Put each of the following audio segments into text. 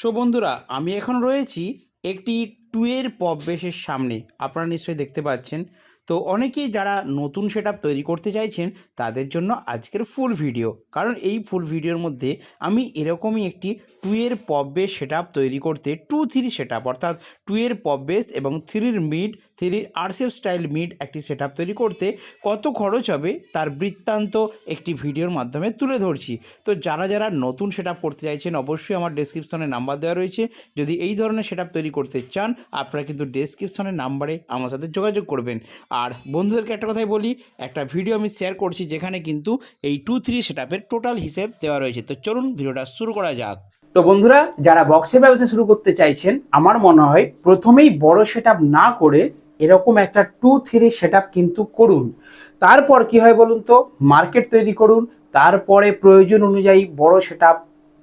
So বন্ধুরা আমি এখন রয়েছি একটি টুয়ের পপ সামনে। আপনারা নিশ্চয়ই দেখতে পাচ্ছেন। তো অনেকেই যারা নতুন সেট তৈরি করতে চাইছেন, তাদের জন্য আজকের ফুল ভিডিও কারণ এই ফুল ভিডিওর মধ্যে আমি এরকমই একটি টুয়ের পপ বেস সেট তৈরি করতে টু থ্রি সেট অর্থাৎ টুয়ের পপ বেস এবং থ্রির মিড থ্রির আরসেফ স্টাইল মিড একটি সেট তৈরি করতে কত খরচ হবে তার বৃত্তান্ত একটি ভিডিওর মাধ্যমে তুলে ধরছি। তো যারা যারা নতুন সেট করতে চাইছেন, অবশ্যই আমার ডেসক্রিপশনে নাম্বার দেওয়া রয়েছে। যদি এই ধরনের সেট তৈরি করতে চান, আপনারা কিন্তু ডেসক্রিপশনের নাম্বারে আমার সাথে যোগাযোগ করবেন। আর বন্ধুদেরকে একটা কথাই বলি, একটা ভিডিও আমি শেয়ার করছি যেখানে কিন্তু এই টু থ্রি সেট টোটাল হিসেব দেওয়া রয়েছে। তো চলুন ভিডিওটা শুরু করা যাক। তো বন্ধুরা, যারা বক্সের ব্যবসা শুরু করতে চাইছেন, আমার মনে হয় প্রথমেই বড় সেট না করে এরকম একটা টু থ্রি সেট কিন্তু করুন। তারপর কি হয় বলুন তো? মার্কেট তৈরি করুন, তারপরে প্রয়োজন অনুযায়ী বড় সেট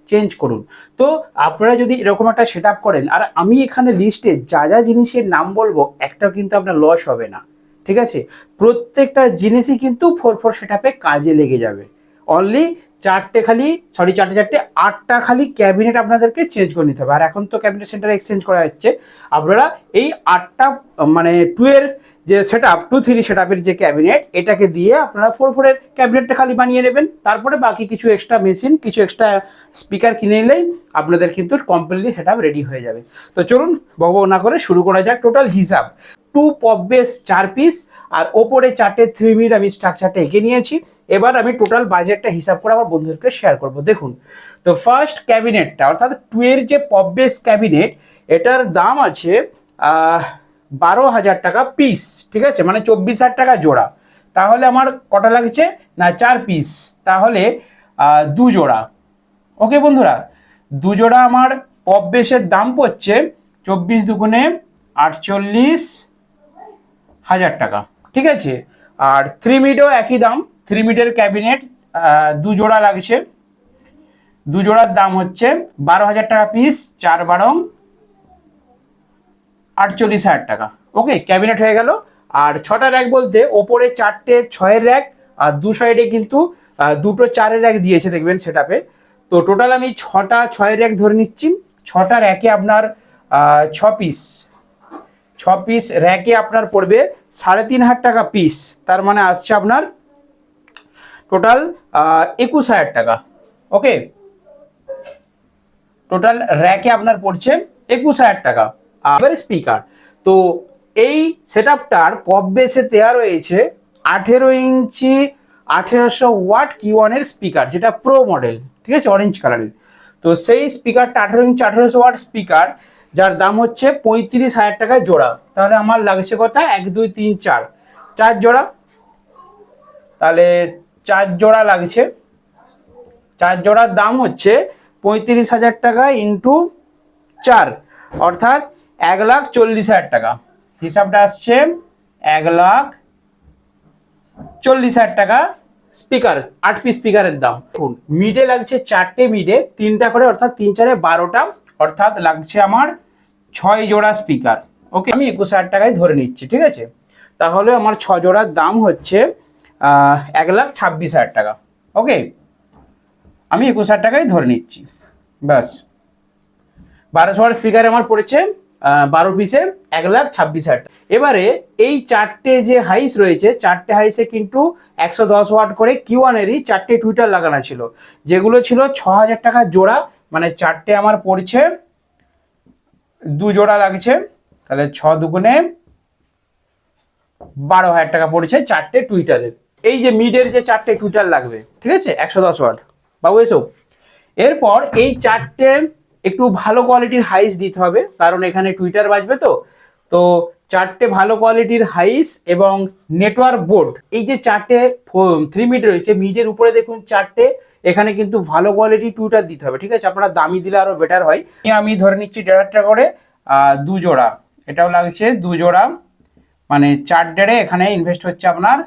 চেঞ্জ করুন। তো আপনারা যদি এরকম একটা সেট করেন, আর আমি এখানে লিস্টে যা যা জিনিসের নাম বলব, একটাও কিন্তু আপনার লস হবে না। ঠিক আছে? প্রত্যেকটা জিনিসই কিন্তু ফোর ফোর সেটআপে কাজে লেগে যাবে। অনলি চারটে খালি সরি চারটে চারটে, আটটা খালি ক্যাবিনেট আপনাদেরকে চেঞ্জ করে নিতে হবে। আর এখন তো ক্যাবিনেট সেন্টার এক্সচেঞ্জ করা যাচ্ছে আপনারা এই আটটা মানে টু এর যে set up two three set আপের যে ক্যাবিনেট এটাকে দিয়ে আপনারা ফোর ফোরের ক্যাবিনেটটা খালি বানিয়ে নেবেন। তারপরে বাকি কিছু এক্সট্রা মেশিন কিছু এক্সট্রা স্পিকার কিনে নিলেই আপনাদের কিন্তু কমপ্লিটলি সেট রেডি হয়ে যাবে। তো চলুন বক বক না করে শুরু করা যাক টোটাল হিসাব। টু পপ বেস চার পিস, আর ওপরে চারটে থ্রি মিনিট আমি স্ট্রাকচারটা এঁকে নিয়েছি। এবার আমি টোটাল বাজেটটা হিসাব করে আমার বন্ধুদেরকে শেয়ার করব। দেখুন তো ফার্স্ট ক্যাবিনেটটা অর্থাৎ টু এর যে পপ বেস ক্যাবিনেট এটার দাম আছে বারো হাজার টাকা পিস ঠিক আছে? মানে চব্বিশ হাজার টাকা জোড়া। তাহলে আমার কটা লাগছে? না, চার পিস তাহলে দু জোড়া। ওকে বন্ধুরা? দু জোড়া আমার পপ বেসের দাম পড়ছে চব্বিশ দুগুণে আটচল্লিশ হাজার টাকা। ঠিক আছে? আর থ্রি মিডও একই দাম। থ্রি মিডের ক্যাবিনেট দু জোড়া লাগছে। দু জোড়ার দাম হচ্ছে বারো হাজার টাকা পিস চার বারং আটচল্লিশ হাজার টাকা। ওকে ক্যাবিনেট হয়ে গেল। আর ছটা র্যাক বলতে ওপরে চারটে, ছয়ের র্যাক আর দু সাইডে কিন্তু দুটো চারের র্যাক দিয়েছে, দেখবেন সেটাপে তো টোটাল আমি ছটা ছয়ের র্যাক ধরে নিচ্ছি। ছটা র্যাকে আপনার ছ পিস ছ পিস র্যাকে আপনার পড়বে সাড়ে তিন হাজার টাকা পিস তার মানে আসছে আপনার টোটাল একুশ হাজার টাকা। ওকে টোটাল র্যাকে আপনার পড়ছে একুশ হাজার টাকা। আবার স্পিকার তো এই সেট আপটার পপ বেসে দেওয়া রয়েছে আঠেরো ইঞ্চি আঠেরোশো ওয়াট কি ওয়ানের স্পিকার যেটা প্রো মডেল ঠিক আছে? অরেঞ্জ কালারের তো সেই স্পিকারটা আঠেরো ইঞ্চি আঠেরোশো ওয়াট স্পিকার যার দাম হচ্ছে পঁয়ত্রিশ হাজার টাকায় জোড়া। তাহলে আমার লাগছে কথা এক, দুই, তিন, চার। চার জোড়া। তাহলে চার জোড়া লাগছে। চার জোড়ার দাম হচ্ছে পঁয়ত্রিশ হাজার টাকা ইন্টু চার। অর্থাৎ এক লাখ চল্লিশ হাজার টাকা। হিসাবটা আসছে এক লাখ চল্লিশ হাজার টাকা স্পিকার, আট পিস স্পিকারের দাম। মিডে লাগছে চারটে মিডে তিনটা করে, অর্থাৎ তিন চারে বারোটা অর্থাৎ লাগছে আমার ছয় জোড়া স্পিকার ওকে আমি একুশ হাজার টাকায় ধরে নিচ্ছি, ঠিক আছে? তাহলে আমার ছ জোড়ার দাম হচ্ছে এক লাখ ছাব্বিশ হাজার টাকা। ওকে আমি একুশ হাজার টাকায় ধরে নিচ্ছি। ব্যাস। বারোশো ওয়াট স্পিকার আমার পড়েছে বারো পিসে এক লাখ ছাব্বিশ হাজার টাকা। এবারে এই চারটে যে হাইস রয়েছে, চারটে হাইসে কিন্তু একশো দশ ওয়াট করে কিউয়ানেরই চারটে টুইটার লাগানো ছিল, যেগুলো ছিল ছ হাজার টাকা জোড়া মানে চারটে আমার পড়ছে, দু জোড়া লাগছে, তাহলে ছ দুগুণে বারো হাজার টাকা পড়েছে চারটে টুইটারের এই যে মিডের যে চারটে টুইটার লাগবে, ঠিক আছে? একশো দশ ওয়াট। বাবু, এসো। এরপর এই চারটে একটু ভালো কোয়ালিটির হাইস দিতে হবে, কারণ এখানে টুইটার বাজবে তো। তো চারটে ভালো কোয়ালিটির হাইস এবং নেটওয়ার্ক বোর্ড এই যে চারটে থ্রি মিড রয়েছে মিডের উপরে দেখুন চারটে, এখানে কিন্তু ভালো কোয়ালিটি টুটার দিতে হবে, ঠিক আছে? আপনারা দামি দিলে আরও বেটার হয়। আমি ধরে নিচ্ছি হাজার করে দু জোড়া। এটাও লাগছে দু জোড়া মানে চার ডেড়ে এখানে ইনভেস্ট হচ্ছে আপনার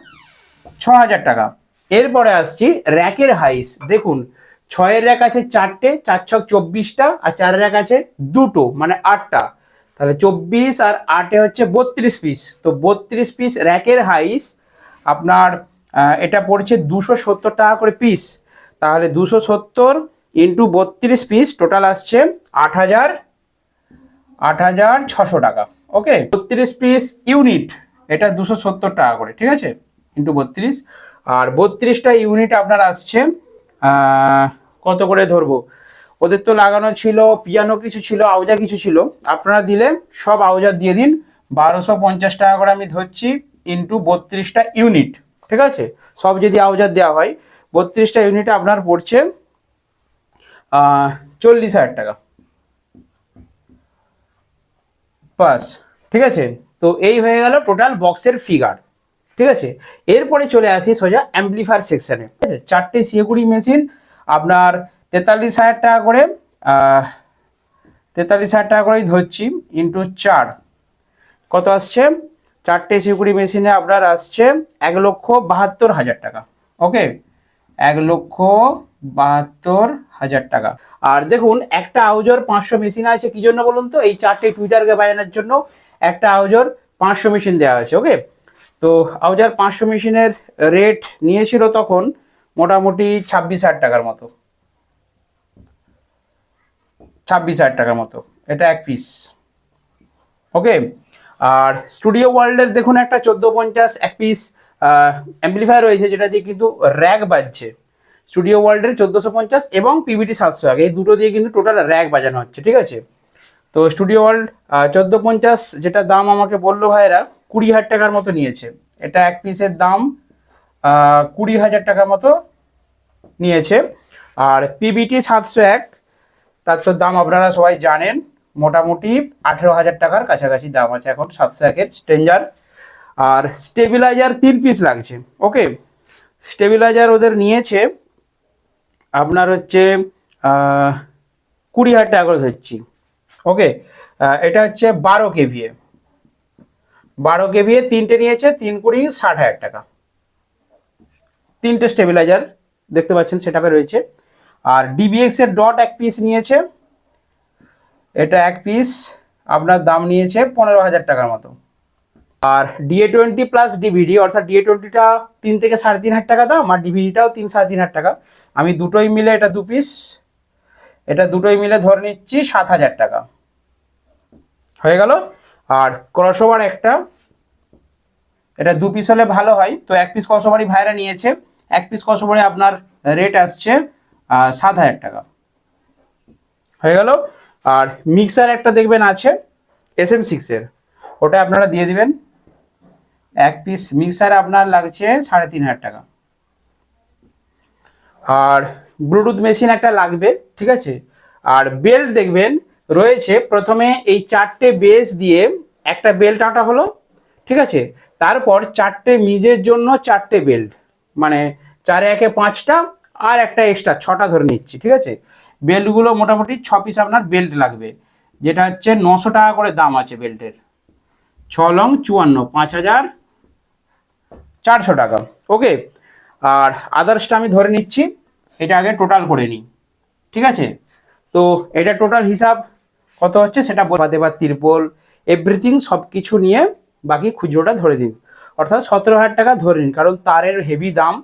ছ হাজার টাকা। এরপরে আসছি র্যাকের হাইস দেখুন, ছয়ের র্যাক আছে চারটে, চার ছক চব্বিশটা, আর চার র্যাক আছে দুটো মানে আটটা। তাহলে চব্বিশ আর আটে হচ্ছে বত্রিশ পিস তো বত্রিশ পিস র্যাকের হাইস আপনার এটা পড়ছে দুশো সত্তর টাকা করে পিস তাহলে দুশো সত্তর ইন্টু বত্রিশ পিস টোটাল আসছে আট হাজার আট হাজার ছশো টাকা। ওকে বত্রিশ পিস ইউনিট এটা দুশো সত্তর টাকা করে, ঠিক আছে? ইন্টু বত্রিশ। আর বত্রিশটা ইউনিট আপনার আসছে কত করে ধরবো? ওদের তো লাগানো ছিল পিয়ানো কিছু ছিল, আউজা কিছু ছিল। আপনারা দিলে সব আউজার দিয়ে দিন। বারোশো পঞ্চাশ টাকা করে আমি ধরছি ইন্টু বত্রিশটা ইউনিট ঠিক আছে? সব যদি আউজার দেওয়া হয়, বত্রিশটা ইউনিটে আপনার পড়ছে চল্লিশ হাজার টাকা। বাস ঠিক আছে? তো এই হয়ে গেল টোটাল বক্সের ফিগার ঠিক আছে? এরপরে চলে আসি সোজা অ্যাম্পলিফায়ার সেকশানে ঠিক আছে? চারটে সিএকুড়ি মেশিন আপনার তেতাল্লিশ হাজার টাকা করে তেতাল্লিশ হাজার টাকা করেই ধরছি ইন্টু চার। কত আসছে? চারটে সিকুড়ি মেশিনে আপনার আসছে এক লক্ষ বাহাত্তর হাজার টাকা। ওকে এক লক্ষ বাহাত্তর হাজার টাকা। আর দেখুন, একটা আউজর পাঁচশো মেশিন আছে, কি জন্য বলুন তো? এই চারটে টুইটারকে বাজানোর জন্য একটা আউজর পাঁচশো মেশিন দেওয়া আছে ওকে তো আউজার পাঁচশো মেশিনের রেট নিয়েছিল তখন মোটামুটি ছাব্বিশ হাজার টাকার মতো। ছাব্বিশ হাজার টাকার মতো। এটা এক পিস ওকে আর স্টুডিও ওয়ার্ল্ডের দেখুন একটা চোদ্দ পঞ্চাশ, এক পিস অ্যাম্পলিফায়ার রয়েছে যেটা দিয়ে কিন্তু র্যাক বাজছে। স্টুডিও ওয়ার্ল্ডের চোদ্দোশো পঞ্চাশ এবং পিভিটি সাতশো এক। এই দুটো দিয়ে কিন্তু টোটাল র্যাক বাজানো হচ্ছে, ঠিক আছে? তো স্টুডিও ওয়ার্ল্ড চোদ্দ পঞ্চাশ যেটা দাম আমাকে বলল ভাইরা কুড়ি হাজার টাকার মতো নিয়েছে। এটা এক পিসের দাম কুড়ি হাজার টাকার মতো নিয়েছে। আর পিবিটি সাতশো এক তার তো দাম আপনারা সবাই জানেন, মোটামুটি আঠেরো হাজার টাকার কাছাকাছি দাম আছে এখন সাতশো একের স্ট্রেঞ্জার আর স্টেবিলাইজার তিন পিস লাগছে, ওকে? স্টেবিলাইজার ওদের নিয়েছে, আপনার হচ্ছে কুড়ি হাজার টাকা করে ধরছি, ওকে? এটা হচ্ছে বারো কেভিএ বারো কেভিএ তিনটে নিয়েছে, তিন কুড়ি, ষাট হাজার টাকা। তিনটে স্টেবিলাইজার, দেখতে পাচ্ছেন সেটাপে রয়েছে। আর ডিবিএক্স এর ডট এক পিস নিয়েছে। এটা এক পিস আপনার দাম নিয়েছে পনেরো হাজার টাকার মতো। আর ডিএ টোয়েন্টি প্লাস ডিভিডি অর্থাৎ ডিএ টোয়েন্টিটা তিন থেকে সাড়ে তিন হাজার টাকা দাম, আর ডিভিডিটাও তিন সাড়ে তিন হাজার টাকা। আমি দুটোই মিলে এটা দু পিস এটা দুটোই মিলে ধরে নিচ্ছি সাত হাজার টাকা। হয়ে গেল? আর ক্রসওভার একটা, এটা দু পিস হলে ভালো হয়। তো এক পিস ক্রসওভারই ভাইরা নিয়েছে। এক পিস ক্রসওভারে আপনার রেট আসছে সাত হাজার টাকা। হয়ে গেল। আর মিক্সার একটা দেখবেন আছে এস এম সিক্সের ওটা আপনারা দিয়ে দিবেন। এক পিস মিক্সার আপনার লাগছে সাড়ে তিন হাজার টাকা। আর ব্লুটুথ মেশিন একটা লাগবে, ঠিক আছে? আর বেল্ট দেখবেন, রয়েছে প্রথমে এই চারটে বেস দিয়ে একটা বেল্ট আটা হলো, ঠিক আছে? তারপর চারটে মিজের জন্য চারটে বেল্ট মানে চারে একে পাঁচটা আর একটা এক্সট্রা ছটা ধরে নিচ্ছি, ঠিক আছে? বেল্টগুলো মোটামুটি ছ পিস আপনার বেল্ট লাগবে। যেটা হচ্ছে নশো টাকা করে দাম আছে বেল্টের। ছ লং চুয়ান্ন, পাঁচ হাজার চারশো টাকা। ওকে? আর আদার্সটা আমি ধরে নিচ্ছি, এটা আগে টোটাল করে নিই, ঠিক আছে? তো এটা টোটাল হিসাব কত হচ্ছে সেটা বলবা। বা তিরপল এভরিথিং সব কিছু নিয়ে বাকি খুচরোটা ধরে দিন অর্থাৎ সতেরো হাজার টাকা ধরে নিন, কারণ তারের হেভি দাম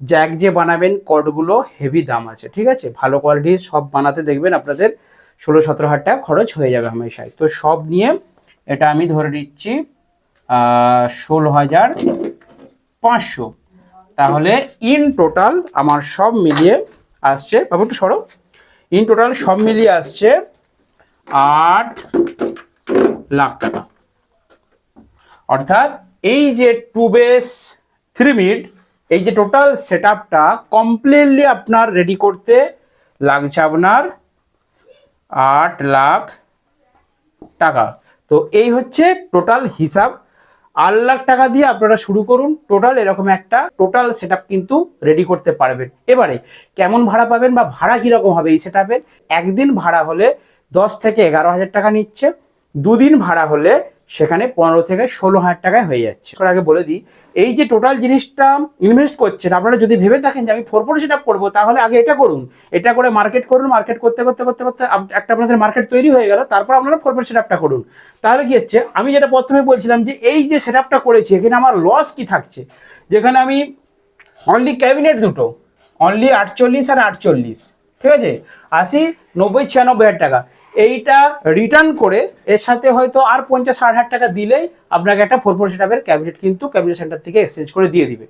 জ্যাক যে বানাবেন কটগুলো হেভি দাম আছে, ঠিক আছে? ভালো কোয়ালিটির সব বানাতে দেখবেন আপনাদের ষোলো, সতেরো হাজার টাকা খরচ হয়ে যাবে হামেশায় তো সব নিয়ে এটা আমি ধরে নিচ্ছি ষোলো হাজার পাঁচশো। তাহলে ইন টোটাল আমার সব মিলিয়ে আসছে, বাবু একটু সরো। ইন টোটাল সব মিলিয়ে আসছে আট লাখ টাকা। অর্থাৎ এই যে টু বেস থ্রি মিড এই যে টোটাল সেট আপটা কমপ্লিটলি আপনার রেডি করতে লাগছে আপনার আট লাখ টাকা। তো এই হচ্ছে টোটাল হিসাব। আট লাখ টাকা দিয়ে আপনারা শুরু করুন। টোটাল এরকম একটা টোটাল সেট কিন্তু রেডি করতে পারবেন। এবারে কেমন ভাড়া পাবেন বা ভাড়া কীরকম হবে এই সেট একদিন ভাড়া হলে দশ থেকে এগারো হাজার টাকা নিচ্ছে। দুদিন ভাড়া হলে সেখানে পনেরো থেকে ষোলো হাজার টাকায় হয়ে যাচ্ছে। আগে বলে দিই, এই যে টোটাল জিনিসটা ইনভেস্ট করছেন, আপনারা যদি ভেবে থাকেন যে আমি ফোর ফোর সেট করব, তাহলে আগে এটা করুন। এটা করে মার্কেট করুন মার্কেট করতে করতে করতে করতে একটা আপনাদের মার্কেট তৈরি হয়ে গেল, তারপর আপনারা ফোর ফোর সেট করুন। তাহলে কি হচ্ছে, আমি যেটা প্রথমে বলছিলাম যে এই যে সেট আপটা করেছি, এখানে আমার লস কি থাকছে? যেখানে আমি অনলি ক্যাবিনেট দুটো অনলি আটচল্লিশ আর আটচল্লিশ, ঠিক আছে? আশি, নব্বই, ছিয়ানব্বই হাজার টাকা। এইটা রিটার্ন করে এর সাথে হয়তো আর পঞ্চাশ, ষাট হাজার টাকা দিলেই আপনাকে একটা ফোর ফোর সেটাপের ক্যাবিনেট কিন্তু ক্যাবিনেট সেন্টার থেকে এক্সচেঞ্জ করে দিয়ে দিবে।